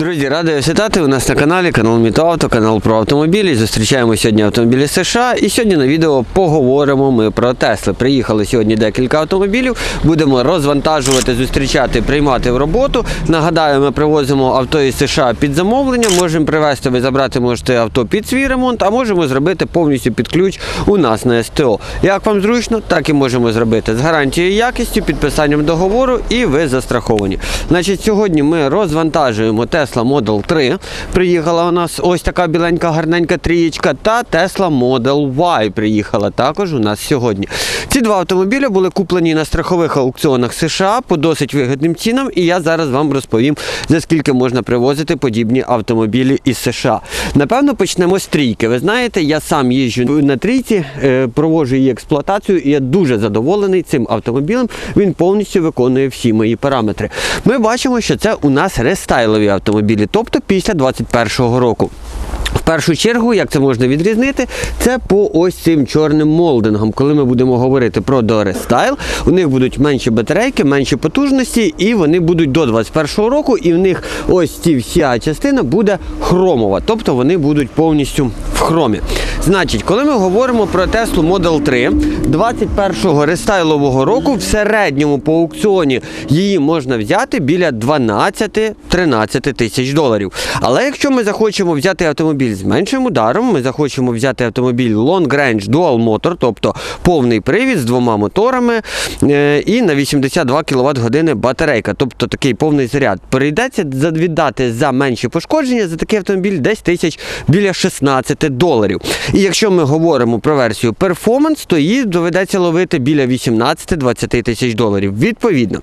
Друзі, радий вітати. У нас на каналі канал Мітоавто, канал про автомобілі. Зустрічаємо сьогодні автомобілі США. І сьогодні на відео поговоримо ми про Тесли. Приїхали сьогодні декілька автомобілів. Будемо розвантажувати, зустрічати, приймати в роботу. Нагадаю, ми привозимо авто із США під замовлення. Можемо привезти, ви забрати можете авто під свій ремонт, а можемо зробити повністю під ключ у нас на СТО. Як вам зручно, так і можемо зробити з гарантією якістю, підписанням договору, і ви застраховані. Значить, сьогодні ми розвантажуємо Tesla Model 3. Приїхала у нас ось така біленька, гарненька трієчка, та Tesla Model Y приїхала також у нас сьогодні. Ці два автомобілі були куплені на страхових аукціонах США по досить вигідним цінам, і я зараз вам розповім, за скільки можна привозити подібні автомобілі із США. Напевно, почнемо з трійки. Ви знаєте, я сам їжджу на трійці, е, проводжу її експлуатацію, і я дуже задоволений цим автомобілем. Він повністю виконує всі мої параметри. Ми бачимо, що це у нас рестайлові автомобілі, тобто після 2021 року. В першу чергу, як це можна відрізнити, це по ось цим чорним молдингам. Коли ми будемо говорити про Дорестайл, у них будуть менші батарейки, менші потужності, і вони будуть до 2021 року, і в них ось ці вся частина буде хромова, тобто вони будуть повністю в хромі. Значить, коли ми говоримо про Tesla Model 3 21-го рестайлового року, в середньому по аукціоні її можна взяти біля 12-13 тисяч доларів. Але якщо ми захочемо взяти автомобіль з меншим ударом, ми захочемо взяти автомобіль Long Range Dual Motor, тобто повний привід з двома моторами е, і на 82 кВт години батарейка, тобто такий повний заряд. Перейдеться віддати за менші пошкодження за такий автомобіль десь тисяч біля 16 доларів. І якщо ми говоримо про версію Performance, то її доведеться ловити біля 18-20 тисяч доларів. Відповідно.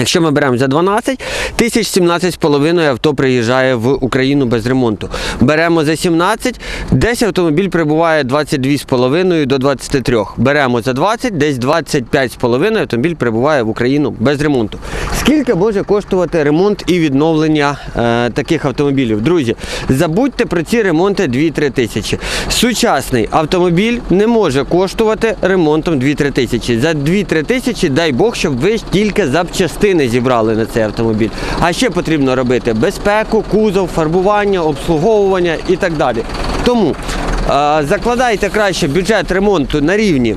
Якщо ми беремо за 12, тисяч 17 з половиною авто приїжджає в Україну без ремонту. Беремо за 17, десь автомобіль прибуває 22 з половиною до 23. Беремо за 20, десь 25 з половиною автомобіль прибуває в Україну без ремонту. Скільки може коштувати ремонт і відновлення е, таких автомобілів? Друзі, забудьте про ці ремонти 2-3 тисячі. Сучасний автомобіль не може коштувати ремонтом 2-3 тисячі. За 2-3 тисячі, дай Бог, щоб ви тільки запчастини зібрали на цей автомобіль. А ще потрібно робити безпеку, кузов, фарбування, обслуговування і так далі. Тому закладайте краще бюджет ремонту на рівні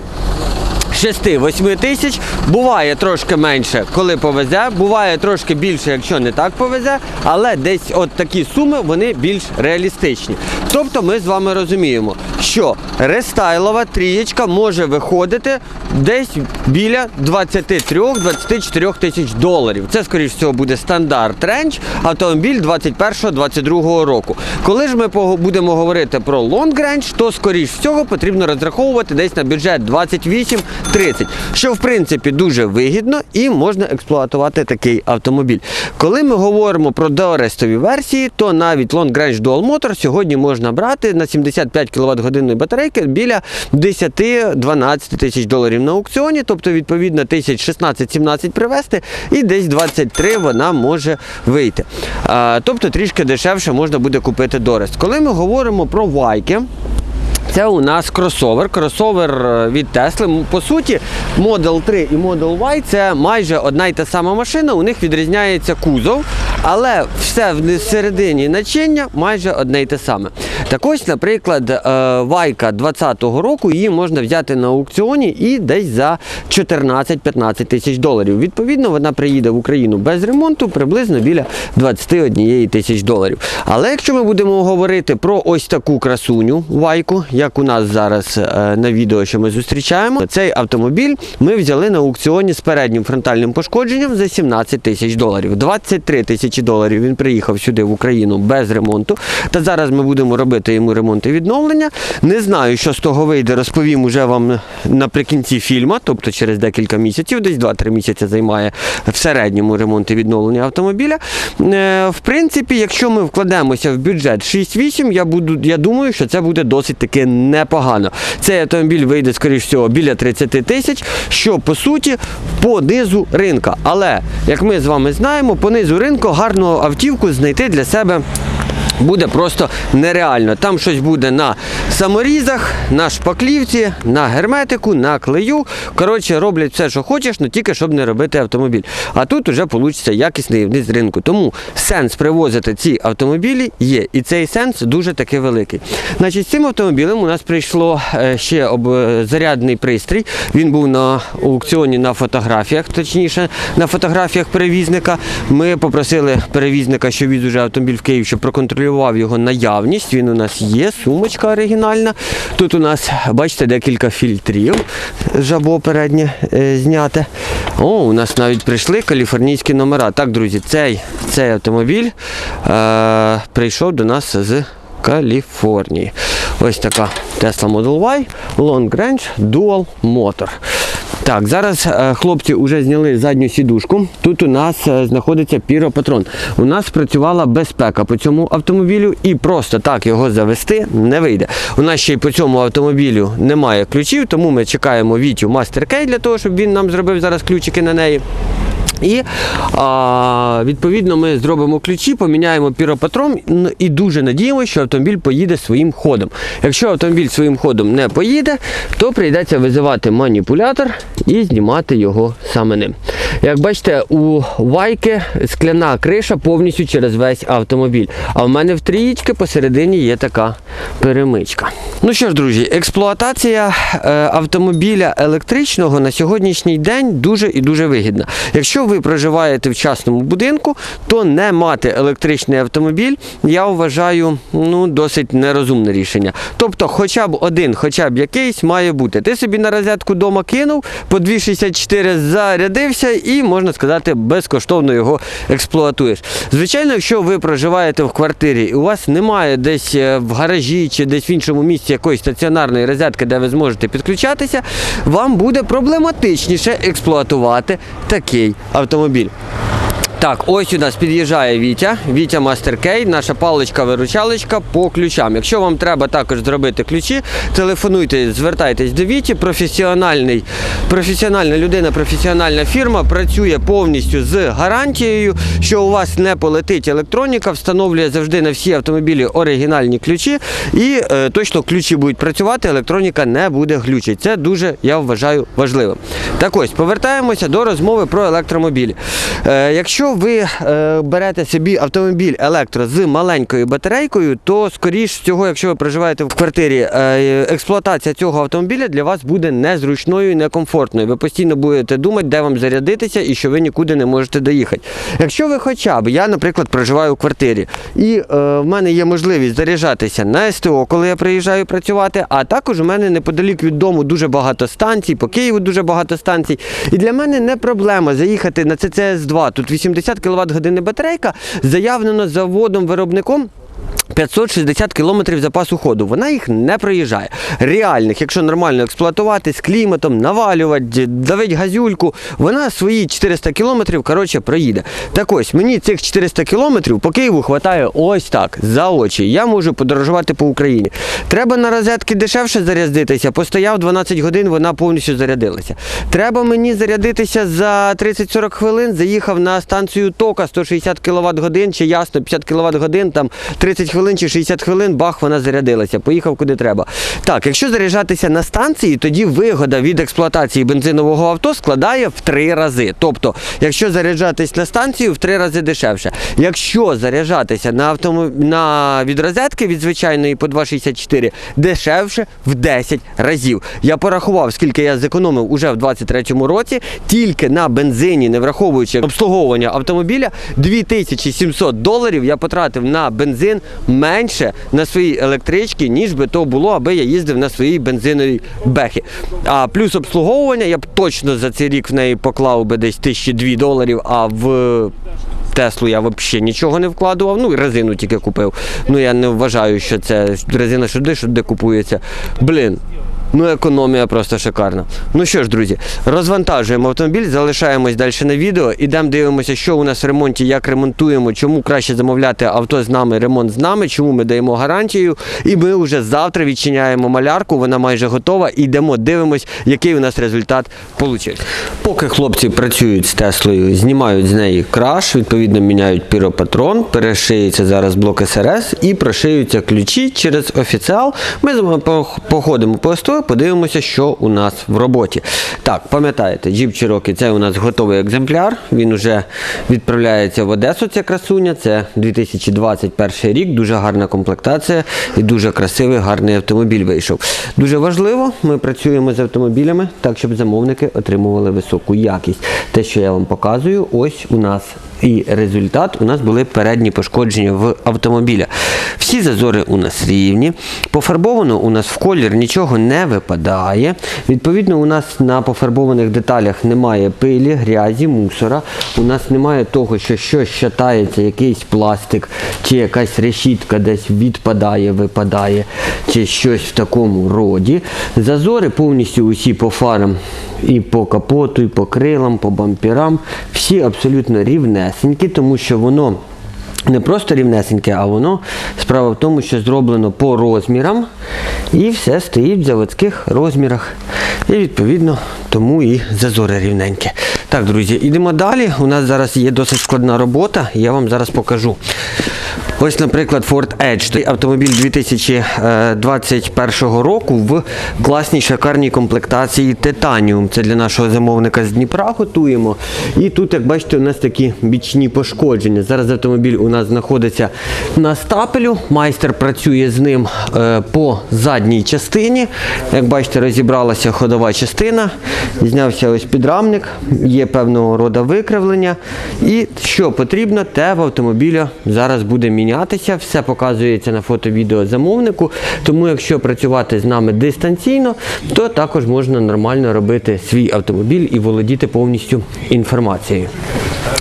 6-8 тисяч. Буває трошки менше, коли повезе, буває трошки більше, якщо не так повезе, але десь от такі суми вони більш реалістичні. Тобто ми з вами розуміємо, що рестайлова трієчка може виходити десь біля 23-24 тисяч доларів. Це, скоріш всього, буде стандарт рендж автомобіль 21-22 року. Коли ж ми будемо говорити про лонг рендж, то скоріш всього потрібно розраховувати десь на бюджет 28-30, що в принципі дуже вигідно і можна експлуатувати такий автомобіль. Коли ми говоримо про деорестові версії, то навіть Long Range Dual Motor сьогодні можна брати на 75 кВт годинної батарейки біля 10-12 тисяч доларів на аукціоні, тобто відповідно тисяч 16-17 привезти і десь 23 вона може вийти. Тобто трішки дешевше можна буде купити Дорест. Коли ми говоримо про вайки, це у нас кросовер. Кросовер е, від Tesla. По суті, Model 3 і Model Y це майже одна й та сама машина, у них відрізняється кузов, але все всередині начиння майже одне й те саме. Так ось, наприклад, е, Вайка 2020 року її можна взяти на аукціоні і десь за 14-15 тисяч доларів. Відповідно, вона приїде в Україну без ремонту приблизно біля 21 тисяч доларів. Але якщо ми будемо говорити про ось таку красуню Вайку, як у нас зараз е, на відео, що ми зустрічаємо, цей автомобіль ми взяли на аукціоні з переднім фронтальним пошкодженням за 17 тисяч доларів. 23 тисячі доларів він приїхав сюди в Україну без ремонту. Та зараз ми будемо робити йому ремонт і відновлення. Не знаю, що з того вийде, розповім уже вам наприкінці фільму, тобто через декілька місяців, десь 2-3 місяці займає в середньому ремонт і відновлення автомобіля. Е, В принципі, якщо ми вкладемося в бюджет 6-8, я я думаю, що це буде досить таки непогано. Цей автомобіль вийде, скоріш всього, біля 30 тисяч, що по суті по низу ринка. Але як ми з вами знаємо, по низу ринку гарну автівку знайти для себе буде просто нереально. Там щось буде на саморізах, на шпаклівці, на герметику, на клею. Коротше, роблять все, що хочеш, але тільки щоб не робити автомобіль. А тут вже вийде якісний вниз ринку. Тому сенс привозити ці автомобілі є. І цей сенс дуже таки великий. Значить, з цим автомобілем у нас прийшло е, ще е, зарядний пристрій. Він був на аукціоні на фотографіях, точніше, на фотографіях перевізника. Ми попросили перевізника, що віз уже автомобіль в Київ, щоб проконтролював його наявність. Він у нас є, сумочка оригінальна. Тут у нас, бачите, декілька фільтрів. Жабо переднє е, зняте. О, у нас навіть прийшли каліфорнійські номера. Так, друзі, цей, цей автомобіль е, прийшов до нас з Каліфорнії. Ось така Tesla Model Y Long Range Dual Motor. Так, зараз е, хлопці вже зняли задню сідушку. Тут у нас е, знаходиться піропатрон. У нас працювала безпека по цьому автомобілю і просто так його завести не вийде. У нас ще й по цьому автомобілю немає ключів, тому ми чекаємо Вітю Key для того, щоб він нам зробив зараз ключики на неї. І а, відповідно ми зробимо ключі, поміняємо піропатрон і дуже надіємося, що автомобіль поїде своїм ходом. Якщо автомобіль своїм ходом не поїде, то прийдеться визивати маніпулятор і знімати його саме ним. Як бачите, у Вайки скляна криша повністю через весь автомобіль. А в мене в трієчки посередині є така перемичка. Ну що ж, друзі, експлуатація е, автомобіля електричного на сьогоднішній день дуже і дуже вигідна. Якщо ви проживаєте в частному будинку, то не мати електричний автомобіль, я вважаю, ну, досить нерозумне рішення. Тобто, хоча б один, хоча б якийсь має бути. Ти собі на розетку вдома кинув, по 2,64 зарядився і, можна сказати, безкоштовно його експлуатуєш. Звичайно, якщо ви проживаєте в квартирі і у вас немає десь е, в гаражі чи десь в іншому місці якоїсь стаціонарної розетки, де ви зможете підключатися, вам буде проблематичніше експлуатувати такий автомобіль. Так, ось у нас під'їжджає Вітя, Вітя Мастеркей, наша паличка-виручалочка по ключам. Якщо вам треба також зробити ключі, телефонуйте, звертайтесь до Віті. Професіональний, професіональна людина, професіональна фірма працює повністю з гарантією, що у вас не полетить електроніка, встановлює завжди на всі автомобілі оригінальні ключі, і е, точно ключі будуть працювати, електроніка не буде глючити. Це дуже, я вважаю, важливим. Так ось, повертаємося до розмови про електромобілі. Е, якщо ви е, берете собі автомобіль електро з маленькою батарейкою, то скоріш всього, якщо ви проживаєте в квартирі, е, експлуатація цього автомобіля для вас буде незручною і некомфортною. Ви постійно будете думати, де вам зарядитися і що ви нікуди не можете доїхати. Якщо ви хоча б, я, наприклад, проживаю у квартирі, і е, в мене є можливість заряджатися на СТО, коли я приїжджаю працювати, а також у мене неподалік від дому дуже багато станцій, по Києву дуже багато станцій. І для мене не проблема заїхати на ЦЦС-2. Тут 80 кВт години батарейка, заявлено заводом-виробником. 560 кілометрів запасу ходу. Вона їх не проїжджає. Реальних, якщо нормально експлуатувати з кліматом, навалювати, давить газюльку, вона свої 400 кілометрів коротше, проїде. Так ось, мені цих 400 кілометрів по Києву хватає ось так, за очі. Я можу подорожувати по Україні. Треба на розетки дешевше зарядитися. Постояв 12 годин, вона повністю зарядилася. Треба мені зарядитися за 30-40 хвилин. Заїхав на станцію тока 160 кВт годин, чи ясно, 50 кВт годин, там 30 хвилин чи 60 хвилин, бах, вона зарядилася. Поїхав куди треба. Так, якщо заряджатися на станції, тоді вигода від експлуатації бензинового авто складає в три рази. Тобто, якщо заряджатись на станцію, в три рази дешевше. Якщо заряджатися на автомоб... на від розетки від звичайної по 2,64, дешевше в 10 разів. Я порахував, скільки я зекономив уже в 23-му році, тільки на бензині, не враховуючи обслуговування автомобіля, 2700 доларів я потратив на бензин менше на своїй електричці, ніж би то було, аби я їздив на своїй бензиновій бехі. А плюс обслуговування я б точно за цей рік в неї поклав би десь 1002 доларів, а в Теслу я взагалі нічого не вкладував, ну і резину тільки купив. Ну я не вважаю, що це резина сюди, що де купується. Блін. Ну, економія просто шикарна. Ну що ж, друзі, розвантажуємо автомобіль, залишаємось далі на відео, ідемо дивимося, що у нас в ремонті, як ремонтуємо, чому краще замовляти авто з нами, ремонт з нами, чому ми даємо гарантію. І ми вже завтра відчиняємо малярку, вона майже готова. І йдемо, дивимось, який у нас результат вийшов. Поки хлопці працюють з Теслою, знімають з неї краш, відповідно міняють піропатрон, перешиється зараз блок СРС і прошиються ключі через офіціал. Ми з вами походимо по СТО, подивимося, що у нас в роботі. Так, пам'ятаєте, Jeep Cherokee – це у нас готовий екземпляр. Він вже відправляється в Одесу. Ця красуня. Це 2021 рік. Дуже гарна комплектація і дуже красивий, гарний автомобіль вийшов. Дуже важливо, ми працюємо з автомобілями так, щоб замовники отримували високу якість. Те, що я вам показую, ось у нас і результат у нас були передні пошкодження в автомобіля. Всі зазори у нас рівні. Пофарбовано у нас в колір нічого не випадає. Відповідно, у нас на пофарбованих деталях немає пилі, грязі, мусора. У нас немає того, що щось шатається, якийсь пластик, чи якась решітка десь відпадає, випадає, чи щось в такому роді. Зазори повністю усі по фарам і по капоту, і по крилам, по бамперам. Всі абсолютно рівнесенькі, тому що воно не просто рівнесеньке, а воно справа в тому, що зроблено по розмірам і все стоїть в заводських розмірах. І відповідно тому і зазори рівненькі. Так, друзі, йдемо далі. У нас зараз є досить складна робота, я вам зараз покажу. Ось, наприклад, Ford Edge. Автомобіль 2021 року в класній шикарній комплектації Titanium. Це для нашого замовника з Дніпра готуємо. І тут, як бачите, у нас такі бічні пошкодження. Зараз автомобіль у нас знаходиться на стапелю. Майстер працює з ним е, по задній частині. Як бачите, розібралася ходова частина, знявся ось підрамник, є певного роду викривлення. І що потрібно, те в автомобіля зараз буде мінятися. Все показується на фото-відео замовнику. Тому, якщо працювати з нами дистанційно, то також можна нормально робити свій автомобіль і володіти повністю інформацією.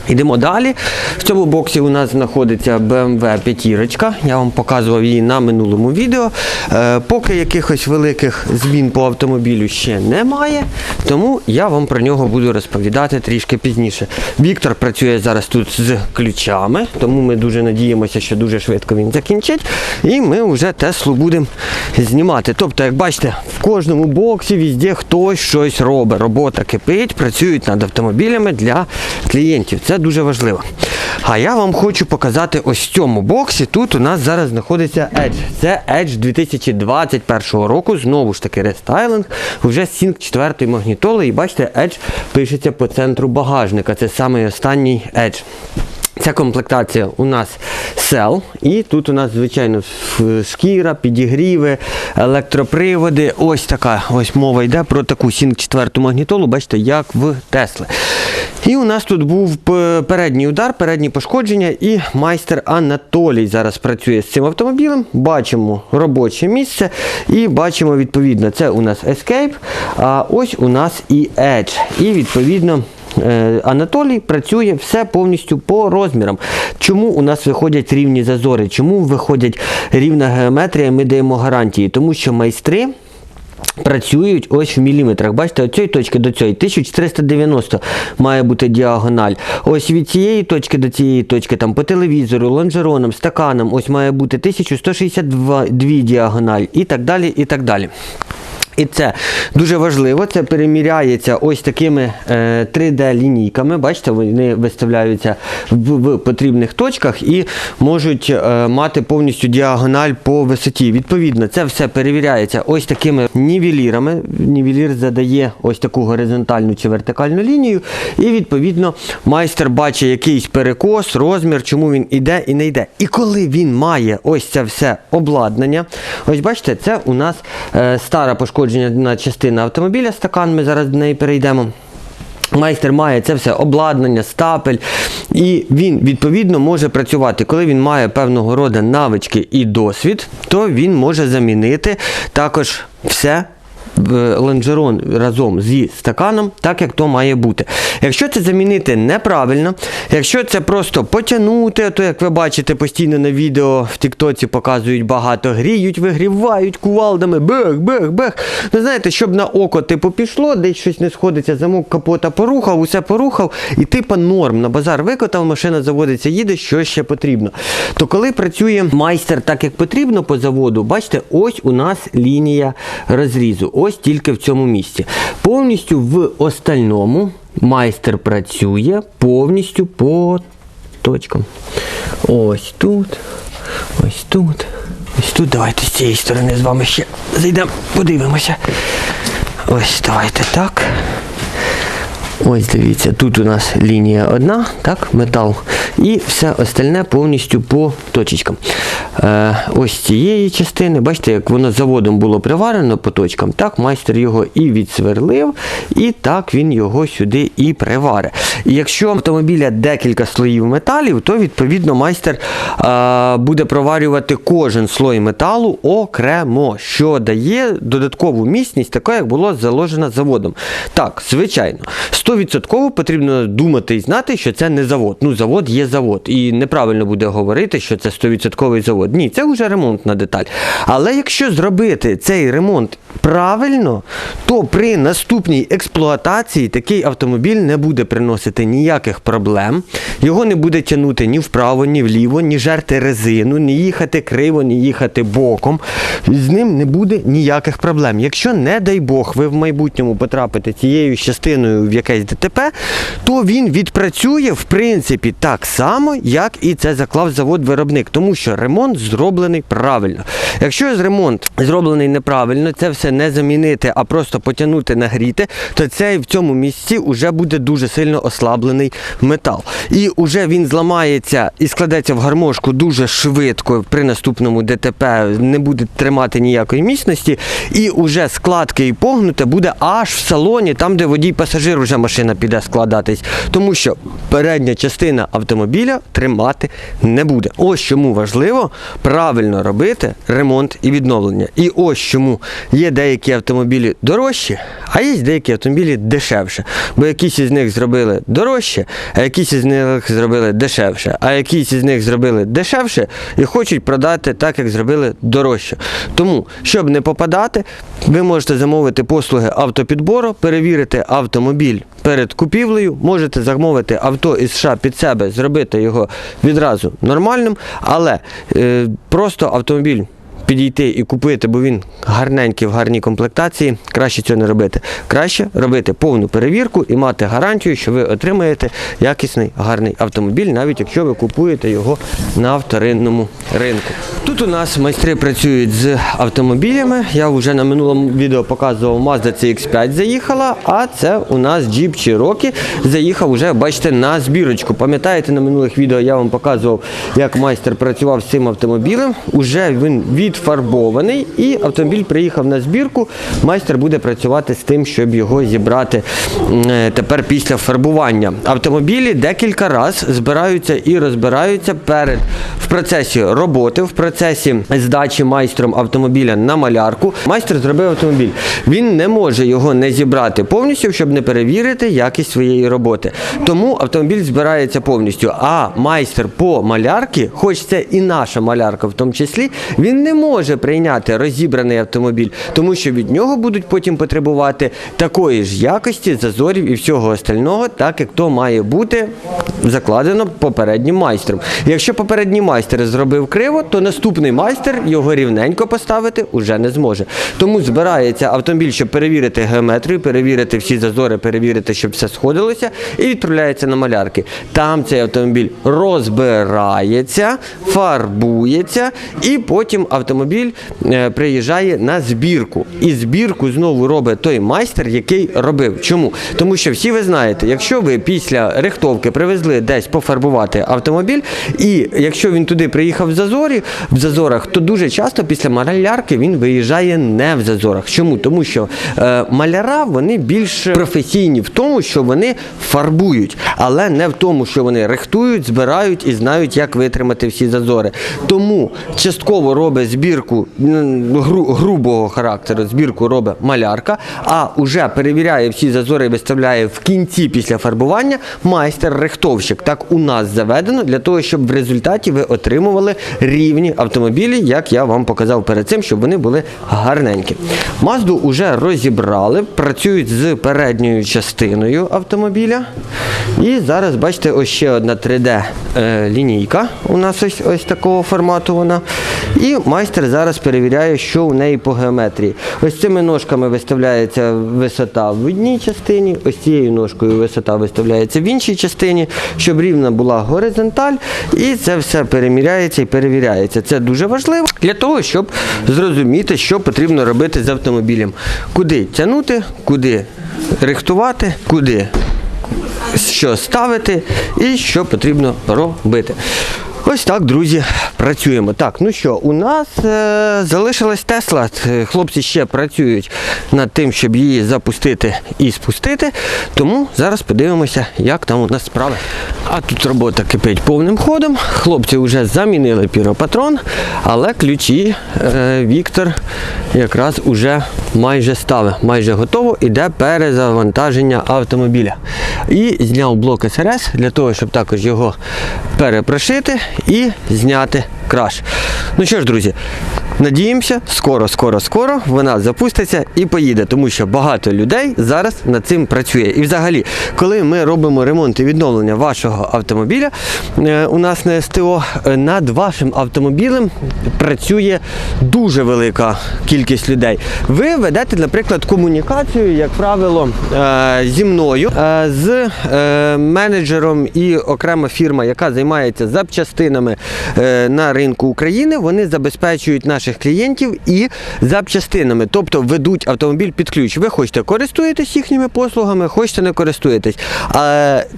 Йдемо далі. В цьому боксі у нас знаходиться BMW 5. Я вам показував її на минулому відео. Е, поки якихось великих змін по автомобілю ще немає, тому я вам про нього буду розповідати трішки пізніше. Віктор працює зараз тут з ключами, тому ми дуже надіємося, що дуже швидко він закінчить. І ми вже Теслу будемо знімати. Тобто, як бачите, в кожному боксі везде хтось щось робить. Робота кипить, працюють над автомобілями для клієнтів. Це дуже важливо. А я вам хочу показати ось в цьому боксі. Тут у нас зараз знаходиться Edge. Це Edge 2021 року. Знову ж таки рестайлинг. Вже Sync 4 магнітоли. І бачите, Edge пишеться по центру багажника. Це самий останній Edge. Ця комплектація у нас Cell, і тут у нас, звичайно, шкіра, підігріви, електроприводи. Ось така ось мова йде про таку Sync 4 магнітолу, бачите, як в Тесли. І у нас тут був передній удар, передні пошкодження, і майстер Анатолій зараз працює з цим автомобілем. Бачимо робоче місце і бачимо відповідно, це у нас Escape, а ось у нас і Edge. І відповідно. Е, Анатолій працює все повністю по розмірам. Чому у нас виходять рівні зазори? Чому виходять рівна геометрія? Ми даємо гарантії, тому що майстри. Працюють ось в міліметрах. Бачите, від цієї точки до цієї 1490 має бути діагональ. Ось від цієї точки до цієї точки, там по телевізору, лонжеронам, стаканам, ось має бути 1162 діагональ і так далі. і так далі. І це дуже важливо. Це переміряється ось такими е, 3D-лінійками. Бачите, вони виставляються в, в потрібних точках і можуть е, мати повністю діагональ по висоті. Відповідно, це все перевіряється ось такими нівелірами. Нівелір задає ось таку горизонтальну чи вертикальну лінію. І відповідно майстер бачить якийсь перекос, розмір, чому він іде і не йде. І коли він має ось це все обладнання, ось бачите, це у нас е, стара пошкоджена частина автомобіля, стакан, ми зараз до неї перейдемо. Майстер має це все обладнання, стапель, і він відповідно може працювати. Коли він має певного роду навички і досвід, то він може замінити також все лонжерон разом зі стаканом, так як то має бути. Якщо це замінити неправильно, якщо це просто потягнути, то як ви бачите постійно на відео в Тіктоці показують багато, гріють, вигрівають кувалдами, бех, бех, бех. Ну знаєте, щоб на око типу пішло, десь щось не сходиться, замок капота порухав, усе порухав, і типа норм. На базар викотав, машина заводиться, їде, що ще потрібно. То коли працює майстер так, як потрібно по заводу, бачите, ось у нас лінія розрізу, ось тільки в цьому місці. Повністю в остальному майстер працює повністю по точкам. Ось тут, ось тут, ось тут. Давайте з цієї сторони з вами ще зайдемо, подивимося. Ось давайте так. Ось дивіться, тут у нас лінія одна, так, метал, і все остальне повністю по точечкам. Е, ось цієї частини, бачите, як воно заводом було приварено по точкам, так майстер його і відсверлив, і так він його сюди і приварить. І якщо автомобіля декілька слоїв металів, то відповідно майстер е, буде проварювати кожен слой металу окремо, що дає додаткову міцність, така як було заложено заводом. Так, звичайно, 100% потрібно думати і знати, що це не завод. Ну, завод є завод. І неправильно буде говорити, що це 100% завод. Ні, це вже ремонтна деталь. Але якщо зробити цей ремонт правильно, то при наступній експлуатації такий автомобіль не буде приносити ніяких проблем. Його не буде тягнути ні вправо, ні вліво, ні жерти резину, ні їхати криво, ні їхати боком. З ним не буде ніяких проблем. Якщо, не дай Бог, ви в майбутньому потрапите цією частиною в якесь ДТП, то він відпрацює в принципі так само, як і це заклав завод-виробник, тому що ремонт зроблений правильно. Якщо ремонт зроблений неправильно, це все не замінити, а просто потягнути нагріти, то цей в цьому місці вже буде дуже сильно ослаблений метал. І вже він зламається і складеться в гармошку дуже швидко при наступному ДТП, не буде тримати ніякої міцності, і вже складки і погнуте буде аж в салоні, там, де водій пасажир вже машина піде складатись. Тому що передня частина автомобіля тримати не буде. Ось чому важливо правильно робити ремонт і відновлення. І ось чому є деякі автомобілі дорожчі, а є деякі автомобілі дешевше. Бо якісь із них зробили дорожче, а якісь із них зробили дешевше, а якісь із них зробили дешевше і хочуть продати так, як зробили дорожче. Тому, щоб не попадати, ви можете замовити послуги автопідбору, перевірити автомобіль перед купівлею, можете замовити авто із США під себе, зробити його відразу нормальним, але е, просто автомобіль. Підійти і купити, бо він гарненький в гарній комплектації, краще цього не робити. Краще робити повну перевірку і мати гарантію, що ви отримаєте якісний гарний автомобіль, навіть якщо ви купуєте його на вторинному ринку. Тут у нас майстри працюють з автомобілями. Я вже на минулому відео показував Mazda CX5 заїхала, а це у нас Jeep Cherokee заїхав уже, бачите, на збірочку. Пам'ятаєте, на минулих відео я вам показував, як майстер працював з цим автомобілем. Уже він відфарбований і автомобіль приїхав на збірку. Майстер буде працювати з тим, щоб його зібрати е, тепер після фарбування. Автомобілі декілька разів збираються і розбираються перед в процесі роботи, в процесі здачі майстром автомобіля на малярку. Майстер зробив автомобіль. Він не може його не зібрати повністю, щоб не перевірити якість своєї роботи. Тому автомобіль збирається повністю. А майстер по малярці, хоч це і наша малярка в тому числі, він не може прийняти розібраний автомобіль, тому що від нього будуть потім потребувати такої ж якості, зазорів і всього остального, так як то має бути закладено попереднім майстром. Якщо попередній майстер зробив криво, то наступний майстер його рівненько поставити уже не зможе. Тому збирається автомобіль, щоб перевірити геометрію, перевірити всі зазори, перевірити, щоб все сходилося, і відправляється на малярки. Там цей автомобіль розбирається, фарбується, і потім автомобіль е, приїжджає на збірку. І збірку знову робить той майстер, який робив. Чому? Тому що всі ви знаєте, якщо ви після рихтовки привезли десь пофарбувати автомобіль, і якщо він туди приїхав в зазорі, в зазорах, то дуже часто після малярки він виїжджає не в зазорах. Чому? Тому що е, маляра вони більш професійні в тому, що вони фарбують, але не в тому, що вони рихтують, збирають і знають, як витримати всі зазори. Тому частково робить збірку м, гру, грубого характеру, збірку робить малярка, а уже перевіряє всі зазори і виставляє в кінці після фарбування майстер-рихтовщик. Так у нас заведено для того, щоб в результаті ви отримували рівні автомобілі, як я вам показав перед цим, щоб вони були гарненькі. Мазду вже розібрали, працюють з передньою частиною автомобіля. І зараз бачите, ось ще одна 3D е. У нас ось, ось такого формату вона. І майстер зараз перевіряє, що у неї по геометрії. Ось цими ножками виставляється висота в одній частині, ось цією ножкою висота виставляється в іншій частині, щоб рівна була горизонталь. І це все переміряється і перевіряється. Це дуже важливо для того, щоб зрозуміти, що потрібно робити з автомобілем. Куди тягнути, куди рихтувати, куди що ставити і що потрібно робити. Ось так, друзі, працюємо. Так, ну що, у нас е, залишилась Тесла. Е, Хлопці ще працюють над тим, щоб її запустити і спустити. Тому зараз подивимося, як там у нас справи. А тут робота кипить повним ходом. Хлопці вже замінили піропатрон, але ключі е, Віктор якраз уже майже ставить, майже готово. Іде перезавантаження автомобіля. І зняв блок СРС для того, щоб також його перепрошити і зняти краш. Ну що ж, друзі, надіємося, скоро, скоро, скоро вона запуститься і поїде, тому що багато людей зараз над цим працює. І взагалі, коли ми робимо ремонт і відновлення вашого автомобіля, е, у нас на СТО, е, над вашим автомобілем працює дуже велика кількість людей. Ви ведете, наприклад, комунікацію, як правило, е, зі мною, з менеджером і окрема фірма, яка займається запчастинами на ринку України. Вони забезпечують наших клієнтів і запчастинами, тобто ведуть автомобіль під ключ. Ви хочете користуєтесь їхніми послугами, хочете не користуєтесь.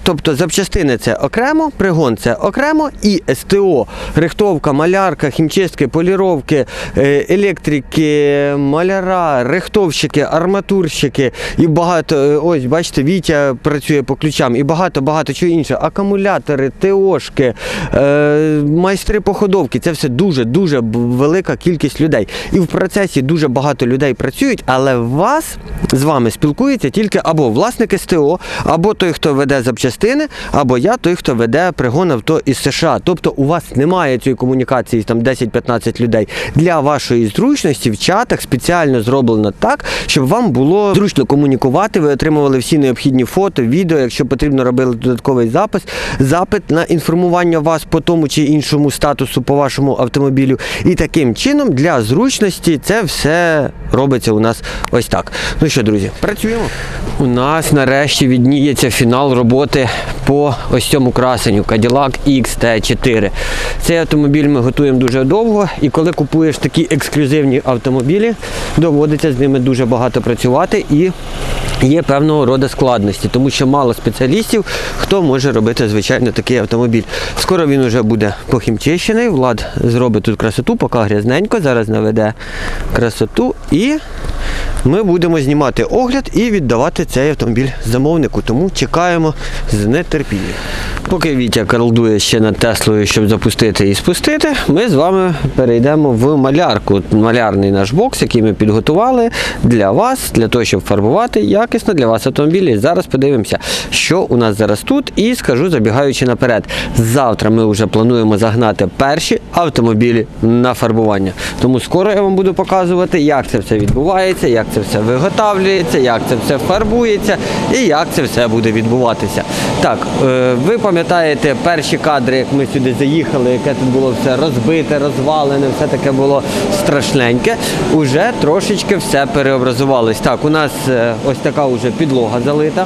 Тобто запчастини це окремо, пригон це окремо, і СТО, рихтовка, малярка, хімчистки, поліровки, е, електрики, маляра, рихтовщики, арматурщики і багато. е, Ось, бачите, Вітя працює по ключам і багато-багато чого іншого. Акумулятори, ТОшки, е, майстри походовки. Це все дуже-дуже велика кількість людей. І в процесі дуже багато людей працюють, але вас з вами спілкується тільки або власник СТО, або той, хто веде запчастини, або я, той, хто веде пригон авто із США. Тобто у вас немає цієї комунікації там 10-15 людей. Для вашої зручності в чатах спеціально зроблено так, щоб вам було зручно комунікувати. Ви отримували всі необхідні фото, відео. Якщо потрібно, робили додатковий запис, запит на інформування вас по тому чи іншому статусу по вашому автомобілю. І таким чином для зручності це все робиться у нас ось так. Ну що, друзі, працюємо. У нас нарешті відніється фінал роботи по ось цьому красенню Cadillac XT4. Цей автомобіль ми готуємо дуже довго, і коли купуєш такі ексклюзивні автомобілі, доводиться з ними дуже багато працювати і є певного роду складності, тому що мало спеціалістів, хто може робити звичайно такий автомобіль. Скоро він вже буде похімчищений, Влад зробить тут красоту, поки грязненько, зараз наведе красоту і ми будемо знімати огляд і віддавати цей автомобіль замовнику, тому чекаємо з нетерпінням. Поки Вітя карлдує ще над Теслою, щоб запустити і спустити, ми з вами перейдемо в малярку. Малярний наш бокс, який ми підготували для вас, для того, щоб фарбувати якісно для вас автомобілі. Зараз подивимося, що у нас зараз тут, і скажу, забігаючи наперед. Завтра ми вже плануємо загнати перші автомобілі на фарбування. Тому скоро я вам буду показувати, як це все відбувається, як це все виготовлюється, як це все фарбується і як це все буде відбуватися. Так, е, ви пам'ятаєте перші кадри, як ми сюди заїхали, яке тут було все розбите, розвалене, все таке було страшненьке. Уже трошечки все переобразувалось. Так, у нас е, ось така вже підлога залита.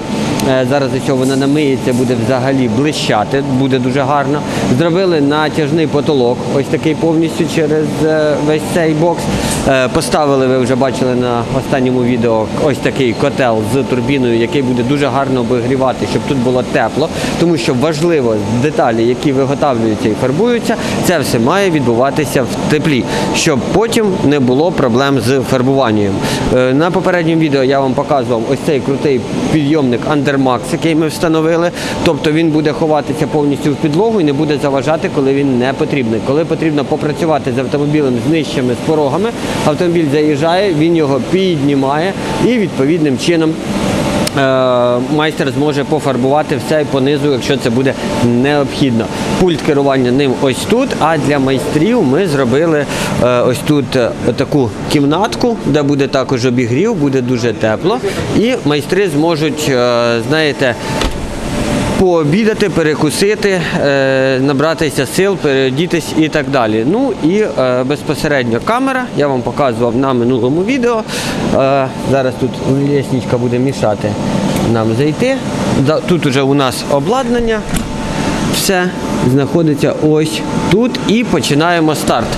Е, Зараз, якщо вона намиється, буде взагалі блищати, буде дуже гарно. Зробили натяжний потолок, ось такий повністю через е, весь цей бокс. Е, Поставили, ви вже бачили на на останньому відео ось такий котел з турбіною, який буде дуже гарно обігрівати, щоб тут було тепло, тому що важливо деталі, які виготовлюються і фарбуються, це все має відбуватися в теплі, щоб потім не було проблем з фарбуванням. Е, На попередньому відео я вам показував ось цей крутий підйомник Undermax, який ми встановили. Тобто він буде ховатися повністю в підлогу і не буде заважати, коли він не потрібний. Коли потрібно попрацювати з автомобілем з нижчими з порогами, автомобіль заїжджає, він його піднімає і відповідним чином. е, Майстер зможе пофарбувати все по низу, якщо це буде необхідно. Пульт керування ним ось тут. А для майстрів ми зробили е, ось тут е, таку кімнатку, де буде також обігрів, буде дуже тепло. І майстри зможуть, знаєте, пообідати, перекусити, е, набратися сил, переодітись і так далі. Ну і е, безпосередньо камера, я вам показував на минулому відео. Е, зараз тут лісничка буде мішати нам зайти. Тут уже у нас обладнання. Все знаходиться ось тут і починаємо старт.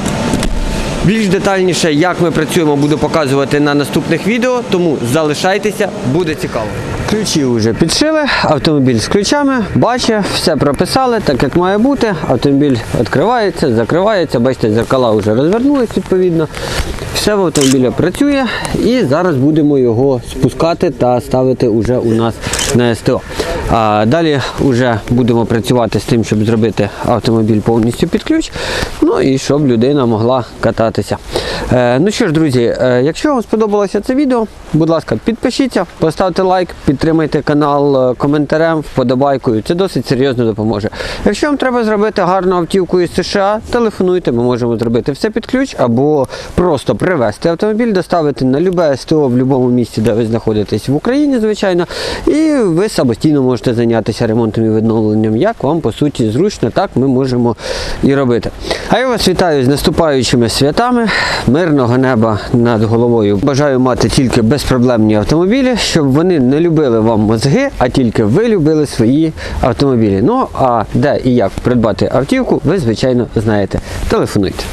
Більш детальніше, як ми працюємо, буду показувати на наступних відео, тому залишайтеся, буде цікаво. Ключі вже підшили, автомобіль з ключами, бачив, все прописали, так як має бути. Автомобіль відкривається, закривається, бачите, зеркала вже розвернулись відповідно. Все в автомобілі працює і зараз будемо його спускати та ставити уже у нас на СТО. А далі вже будемо працювати з тим, щоб зробити автомобіль повністю під ключ, ну і щоб людина могла кататися. Е, ну що ж, друзі, е, якщо вам сподобалося це відео, будь ласка, підпишіться, поставте лайк, підтримайте канал е, коментарем, вподобайкою. Це досить серйозно допоможе. Якщо вам треба зробити гарну автівку із США, телефонуйте, ми можемо зробити все під ключ або просто привезти автомобіль, доставити на любе СТО в будь-якому місці, де ви знаходитесь в Україні, звичайно, і ви самостійно можете зайнятися ремонтом і відновленням, як вам по суті зручно, так ми можемо і робити. А я вас вітаю з наступаючими святами, мирного неба над головою. Бажаю мати тільки безпроблемні автомобілі, щоб вони не любили вам мозги, а тільки ви любили свої автомобілі. Ну а де і як придбати автівку, ви звичайно знаєте. Телефонуйте.